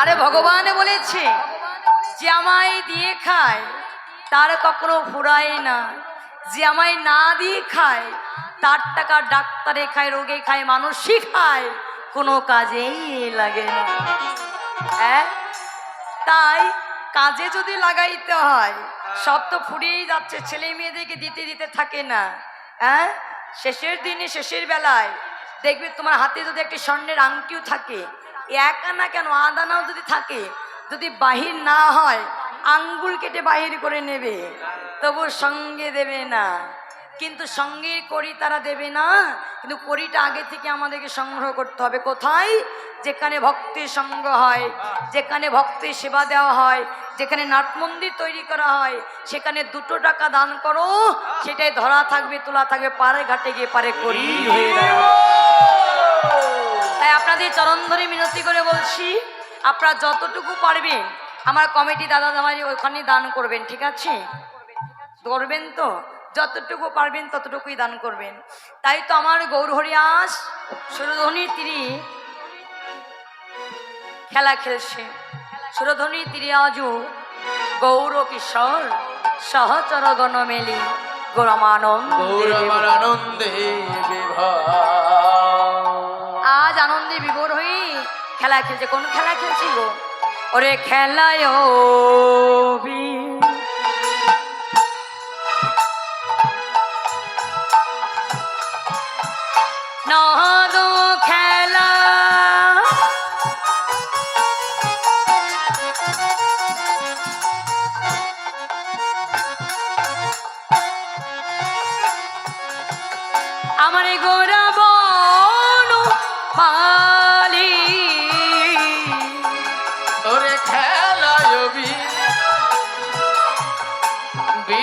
আরে ভগবান বলেছে, যে আমায় দিয়ে খায়, তার কখনো ফুরায় না। যে আমায় না দিয়ে খায়, তার টাকা ডাক্তারে খায়, রোগে খায়, মানুষই খায়, কোনো কাজেই লাগে না। হ্যাঁ? তাই কাজে যদি লাগাইতে হয়, সব তো ফুরিয়েই যাচ্ছে, ছেলে মেয়েদেরকে দিতে দিতে থাকে না। হ্যাঁ? শেষের দিনে, শেষের বেলায় দেখবে তোমার হাতে যদি একটি স্বর্ণের আংটিও থাকে এক আনা কেন? আদানাও যদি থাকে, যদি বাহির না হয়, আঙ্গুল কেটে বাহির করে নেবে তবু সঙ্গে দেবে না। কিন্তু সঙ্গে করি তারা দেবে না, কিন্তু করিটা আগে থেকে আমাদেরকে সংগ্রহ করতে হবে। কোথায়? যেখানে ভক্তির সঙ্গ হয়, যেখানে ভক্তির সেবা দেওয়া হয়, যেখানে নাটমন্দির তৈরি করা হয়, সেখানে দুটো টাকা দান করো, সেটাই ধরা থাকবে, তোলা থাকবে পারে ঘাটে গিয়ে পারে করি হয়ে। তাই আপনাদের চরণ ধরে মিনতি করে বলছি আপনারা যতটুকু পারবেন আমার কমিটি দাদা দামারি ওখানে দান করবেন ঠিক আছে? করবেন তো যতটুকু পারবেন ততটুকুই দান করবেন। তাই তো আমার গৌরহরিয়াস সুরধ্বনির তীরে খেলা খেলছে। সুরধ্বনির তীরে আজও গৌর কিশোর সহচর গণ মেলি গৌরমানন্দ গৌরবার আনন্দে বিভা। খেলা খেলছে কোন খেলা খেলছিল? ওরে খেলায়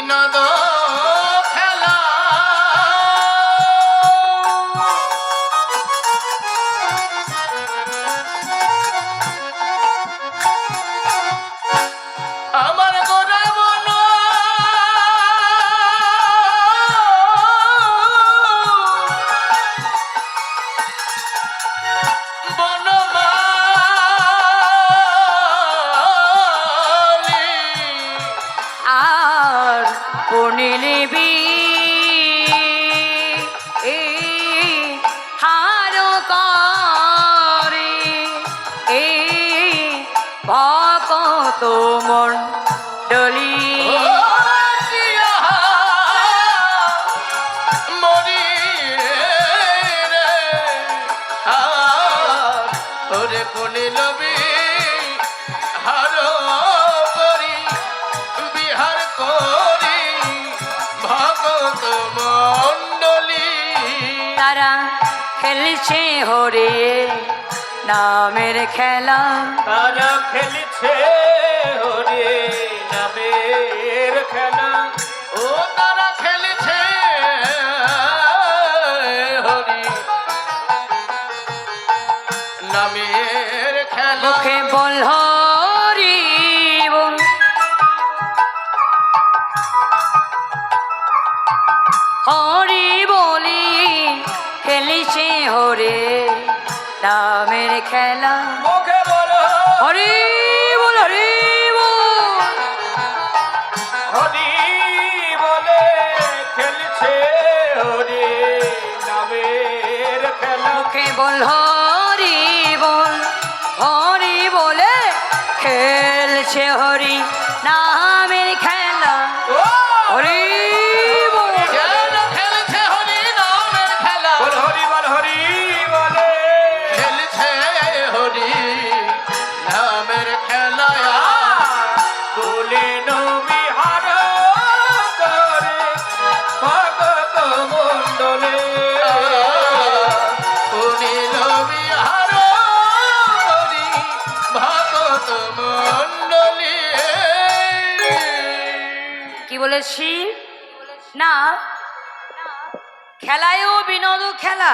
বিনোদ হরে নামের খেলা। তারা খেলছে হরে নামের খেলা। ও তারা খেলছে হরি নামের খেলা। মুখে বল হরি হরি খেলা। মুখে বলো। হরি বল হরি বল। হরি বলে খেলছে হরি নামের খেলা। মুখে বল হরি বল হরি বলে খেলছে হরি। বলেছি, না, খেলায়ও বিনোদ খেলা।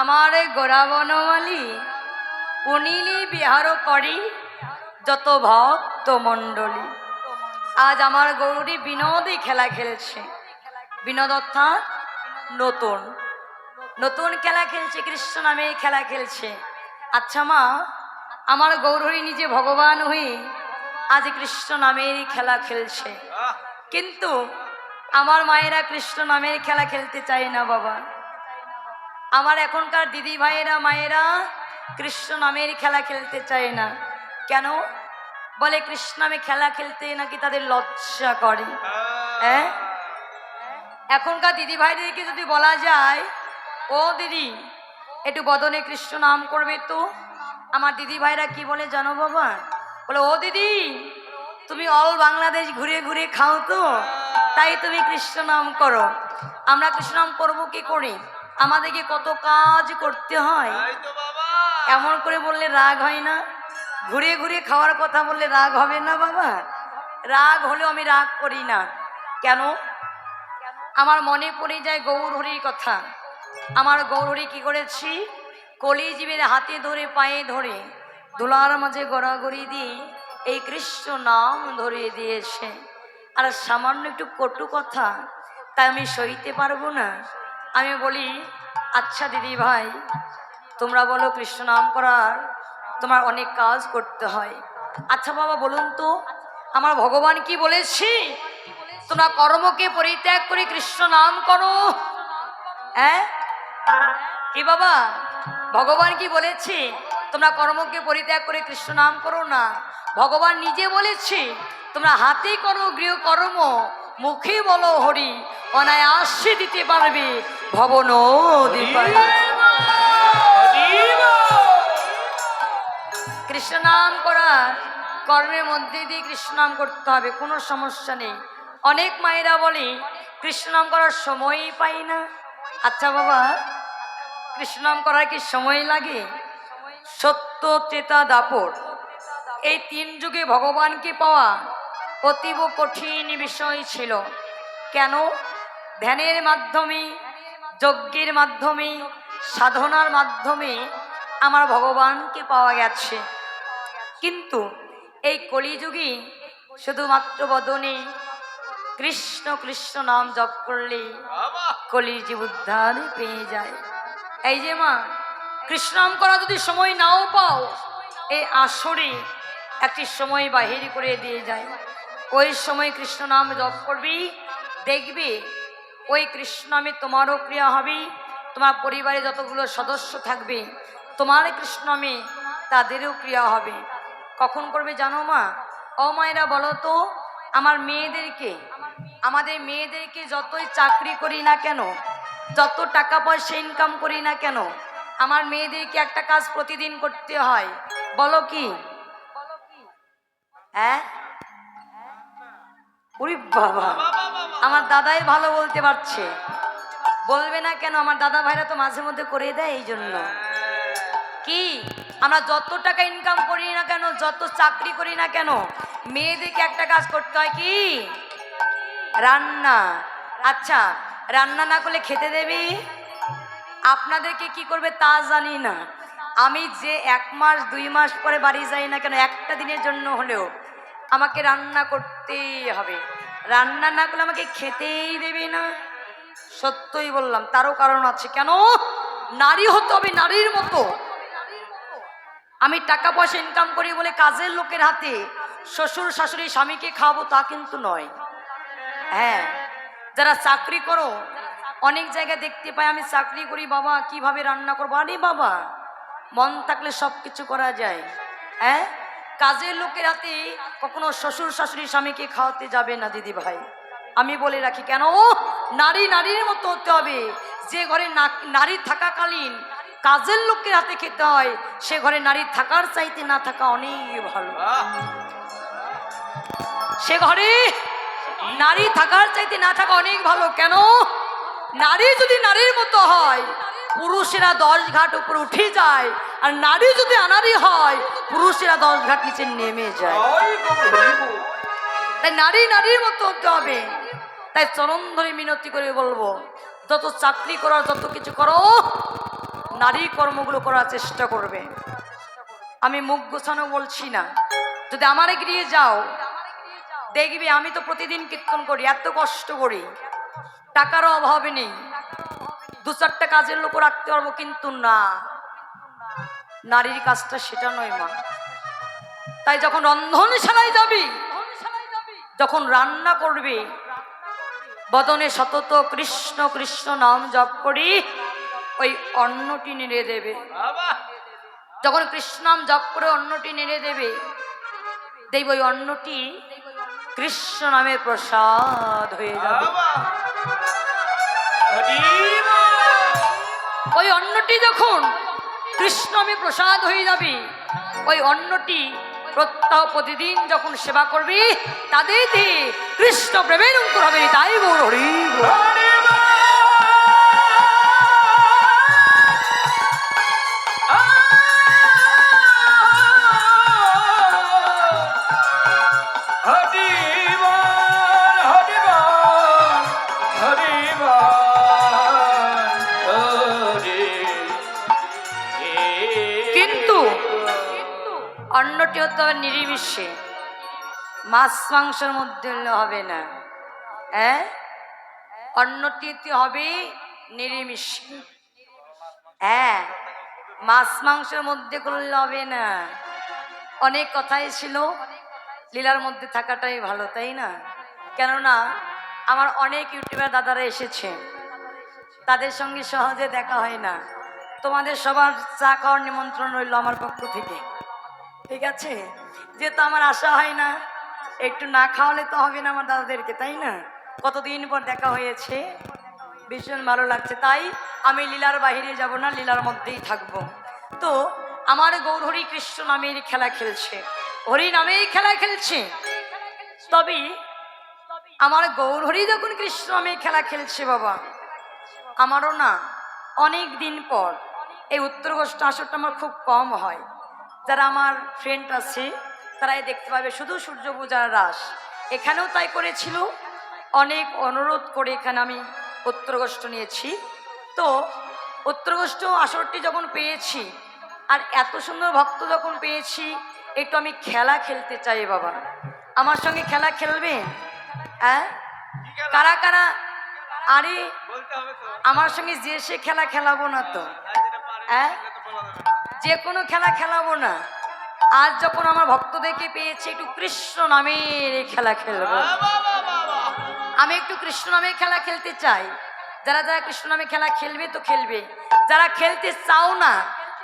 আমার গোড়া বনমালী উনিলি বিহার করি, যত ভক্ত মণ্ডলী। আজ আমার গৌরী বিনোদই খেলা খেলছে। বিনোদ অর্থাৎ নতুন। নতুন খেলা খেলছে, কৃষ্ণ নামে খেলা খেলছে। আচ্ছা মা, আমার গৌরহরি নিজে ভগবান হয়ে আজ কৃষ্ণ নামেরই খেলা খেলছে। কিন্তু আমার মায়েরা কৃষ্ণ নামের খেলা খেলতে চায় না বাবা। আমার এখনকার দিদি ভাইয়েরা মায়েরা কৃষ্ণ নামের খেলা খেলতে চায় না। কেন? বলে কৃষ্ণ নামে খেলা খেলতে নাকি তাদের লজ্জা করে। হ্যাঁ? এখনকার দিদি ভাইদেরকে যদি বলা যায় ও দিদি একটু বদনে কৃষ্ণ নাম করবে তো। আমার দিদি ভাইরা কি বলে জানো বাবা? বলে ও দিদি তুমি অল বাংলাদেশ ঘুরে ঘুরে খাও তো? তাই তুমি কৃষ্ণ নাম করো। আমরা কৃষ্ণ নাম করব কি করে? আমাদেরকে কত কাজ করতে হয়। এমন করে বললে রাগ হয় না? ঘুরে ঘুরে খাওয়ার কথা বললে রাগ হবে না বাবা? রাগ হলেও আমি রাগ করি না। কেন? আমার মনে পড়ে যায় গৌরহরির কথা। আমার গৌরহরি কি করেছি? কলিজীবের হাতে ধরে পায়ে ধরে দোলার মাঝে গড়াগড়ি দিয়ে এই কৃষ্ণ নাম ধরিয়ে দিয়েছে। আর সামান্য একটু কটু কথা তাই আমি সইতে পারব না। আমি বলি আচ্ছা দিদি ভাই, তোমরা বলো কৃষ্ণ নাম করার তোমার অনেক কাজ করতে হয়। আচ্ছা বাবা, বলুন তো, আমার ভগবান কি বলেছি? তোমরা কর্মকে পরিত্যাগ করে কৃষ্ণ নাম করো। হ্যাঁ? কি বাবা? ভগবান কি বলেছি? তোমরা কর্মকে পরিত্যাগ করে কৃষ্ণ নাম করো না। ভগবান নিজে বলেছে, তোমরা হাতে করো গৃহকর্ম মুখে বলো হরি, অনায়াসে দিতে পারবে ভবন কৃষ্ণ নাম করার কর্মের মধ্যে দিয়ে কৃষ্ণ নাম করতে হবে, কোনো সমস্যা নেই। অনেক মায়েরা বলে, কৃষ্ণ নাম করার সময়ই পাই না। আচ্ছা বাবা, কৃষ্ণ নাম করার কি সময় লাগে? সত্য চেতা দাপর। এই তিন যুগে ভগবানকে পাওয়া অতীব কঠিন বিষয় ছিল। কেন? ধ্যানের মাধ্যমে, যজ্ঞের মাধ্যমে, সাধনার মাধ্যমে আমার ভগবানকে পাওয়া গেছে। কিন্তু এই কলিযুগে শুধুমাত্র বদনে কৃষ্ণ কৃষ্ণ নাম জপ করলে কলির জীব উদ্ধার পেয়ে যায়। এই যে মা, কৃষ্ণ নাম করা যদি সময় নাও পাও, এই আসরে একটি সময় বাহির করে দিয়ে যায়। ওই সময় কৃষ্ণ নাম জপ করবি, দেখবি ওই কৃষ্ণ নামে তোমারও ক্রিয়া হবে, তোমার পরিবারে যতগুলো সদস্য থাকবে, তোমার কৃষ্ণ নামে তাদেরও ক্রিয়া হবে। কখন করবে জানো মা? ও মায়েরা বলো তো, আমার মেয়েদেরকে, আমাদের মেয়েদেরকে যতই চাকরি করি না কেন, যত টাকা পয়সা ইনকাম করি না কেন, আমার মেয়েদেরকে একটা কাজ প্রতিদিন করতে হয়। বলো কি? হ্যাঁ? উরি বাবা, আমার দাদাই ভালো বলতে পারছে। বলবে না কেন, আমার দাদা ভাইরা তো মাঝে মধ্যে করে দেয় এই জন্য। কি? আমরা যত টাকা ইনকাম করি না কেন, যত চাকরি করি না কেন, মেয়েদেরকে একটা কাজ করতে হয় কি? রান্না। আচ্ছা রান্না না করলে খেতে দেবি? আপনাদেরকে কি করবে তা জানি না। আমি যে এক মাস, দুই মাস পরে বাড়ি যাই না কেন, একটা দিনের জন্য হলেও আমাকে রান্না করতেই হবে। রান্না না করলে আমাকে খেতেই দেবে না। সত্যই বললাম, তারও কারণ আছে। কেন? নারী হতে হবে নারীর মতো। আমি টাকা পয়সা ইনকাম করি বলে কাজের লোকের হাতে শ্বশুর, শাশুড়ি, স্বামীকে খাওয়াবো তা কিন্তু নয়। হ্যাঁ যারা চাকরি করো, অনেক জায়গায় দেখতে পাই, আমি চাকরি করি, বাবা, কীভাবে রান্না করব? আরে বাবা, মন থাকলে সব কিছু করা যায়। হ্যাঁ? কাজের লোকের হাতে কখনো শ্বশুর শাশুড়ি স্বামীকে খাওয়াতে যাবে না, দিদি ভাই। আমি বলে রাখি, কেন? নারী নারীর মতো হতে হবে। যে ঘরে নারী থাকাকালীন কাজের লোকের হাতে খেতে হয়, সে ঘরে নারী থাকার চাইতে না থাকা অনেক ভালো। সে ঘরে নারী থাকার চাইতে না থাকা অনেক ভালো, কেন? নারী যদি নারীর মতো হয়, পুরুষেরা দশ ঘাট উপরে উঠে যায়, আর নারী যদি আনারি হয় পুরুষেরা দশ ঘাট নিচে নেমে যায়। তাই নারী নারীর মতো হতে হবে। তাই চরম ধরে মিনতি করে বলব যত চাকরি করার যত কিছু করো নারী কর্মগুলো করার চেষ্টা করবে। আমি মুখ গোছানো বলছি না। যদি আমার গিয়ে যাও দেখবি আমি তো প্রতিদিন কীর্তন করি এত কষ্ট করি। টাকারও অভাবে নেই। দু চারটা কাজের লোক রাখতে পারব কিন্তু না। নারীর কাজটা সেটা নয় মা। তাই যখন রন্ধনশালায় যাবি যখন রান্না করবি বদনে সতত কৃষ্ণ কৃষ্ণ নাম জপ করি ওই অন্নটি নেড়ে দেবে। যখন কৃষ্ণ নাম জপ করে অন্নটি নেড়ে দেবে দেব ওই অন্নটি কৃষ্ণ নামে প্রসাদ হয়ে যাবে। ওই অন্নটি যখন কৃষ্ণ আমি প্রসাদ হয়ে যাবে। ওই অন্নটি প্রত্যহ প্রতিদিন যখন সেবা করবি, তাদের কৃষ্ণ প্রেমের অঙ্কুর হবে তাই বল হরি হরি অন্নটি হতে হবে নিরিবিষে। মাছ মাংসের মধ্যে হবে না। হ্যাঁ অন্নটি হতে হবে নিরিমিষে হ্যাঁ মাছ মাংসের মধ্যে করলে হবে না। অনেক কথাই ছিল। লীলার মধ্যে থাকাটাই ভালো, তাই না? কেননা, আমার অনেক ইউটিউবার দাদারা এসেছে। তাদের সঙ্গে সহজে দেখা হয় না। তোমাদের সবার চা খাওয়ার নিমন্ত্রণ রইল আমার পক্ষ থেকে। ঠিক আছে? যেহেতু আমার আশা হয় না, একটু না খাওয়ালে তো হবে না আমার দাদাদেরকে, তাই না? কতদিন পর দেখা হয়েছে? ভীষণ ভালো লাগছে। তাই আমি লীলার বাহিরে যাব না, লীলার মধ্যেই থাকব। তো, আমার গৌর হরি কৃষ্ণ নামের খেলা খেলছে। হরি নামেই খেলা খেলছে। তবে আমার গৌর হরি যখন কৃষ্ণ নামে খেলা খেলছে বাবা, আমারও না অনেক দিন পর, এই উত্তর গোষ্ঠ আসরটা আমার খুব কম হয়। যারা আমার ফ্রেন্ড আছে তারাই দেখতে পাবে। শুধু সূর্য পূজার রাস। এখানেও তাই করেছিল। অনেক অনুরোধ করে এখানে আমি উত্তরগোষ্ঠ নিয়েছি। তো উত্তরগোষ্ঠ আসরটি যখন পেয়েছি আর এত সুন্দর ভক্ত যখন পেয়েছি একটু আমি খেলা খেলতে চাই বাবা। আমার সঙ্গে খেলা খেলবে? হ্যাঁ কারা কারা? আরে আমার সঙ্গে যে সে খেলা খেলাবো না তো। হ্যাঁ যে কোনো খেলা খেলাবো না। আজ যখন আমার ভক্তদেরকে পেয়েছি একটু কৃষ্ণ নামের এই খেলা খেলব। আমি একটু কৃষ্ণ নামে খেলা খেলতে চাই। যারা যারা কৃষ্ণ নামে খেলা খেলবে তো খেলবে। যারা খেলতে চাও না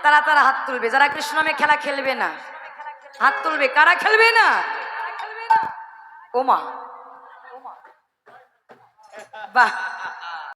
তারা তারা হাত তুলবে। যারা কৃষ্ণ নামে খেলা খেলবে না হাত তুলবে। কারা খেলবে না? ওমা। বাহ।